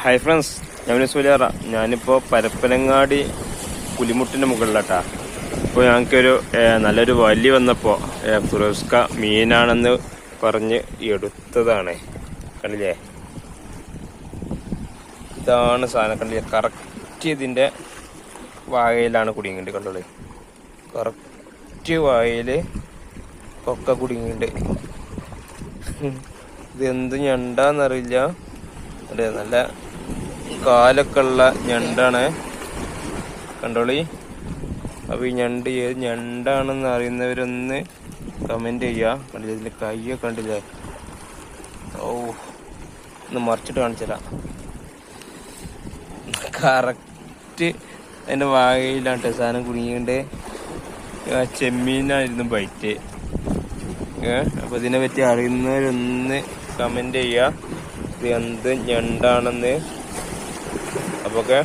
Hi friends ഞാൻ സുലേറ ഞാനിപ്പോൾ പരപ്പനങ്ങാടി പുലിമുട്ടിന്റെ മുകളിലാട്ടാ. ഇപ്പോൾ ഞങ്ങൾക്കൊരു നല്ലൊരു വലി വന്നപ്പോൾ ഫിറോസ്ക മീനാണെന്ന് പറഞ്ഞ് എടുത്തതാണ്. കണ്ടില്ലേ? ഇതാണ് സാധനം കണ്ടില്ലേ? കറക്റ്റ് ഇതിന്റെ വായയിലാണ് കുടുങ്ങിയിട്ട് കണ്ടോളേ. കറക്റ്റ് വായയിൽ ഒക്കെ കുടുങ്ങിയിട്ട് ഇതെന്ത് ഞണ്ടാന്നറിയില്ല. അതെ നല്ല കാലൊക്കെ ഉള്ള ഞണ്ടാണ്. കണ്ടോളി? അപ്പൊ ഈ ഞണ്ട് ഏത് ഞണ്ടാണെന്ന് അറിയുന്നവരൊന്ന് കമന്റ് ചെയ്യാ. കണ്ടില്ല? ഇതിന്റെ കയ്യൊക്കെ കണ്ടില്ലേ? ഓ ഒന്ന് മറിച്ചിട്ട് കാണിച്ചരാ കറക്റ്റ് അതിന്റെ വാകയിലാണ് കേട്ടോ സാധനം കുടുങ്ങിയിട്ട് ചെമ്മീനായിരുന്നു ബൈറ്റ് അപ്പൊ ഇതിനെ പറ്റി അറിയുന്നവരൊന്ന് കമന്റ് ചെയ്യാ. ഇത് എന്ത് ഞണ്ടാണെന്ന് ഒക്കെ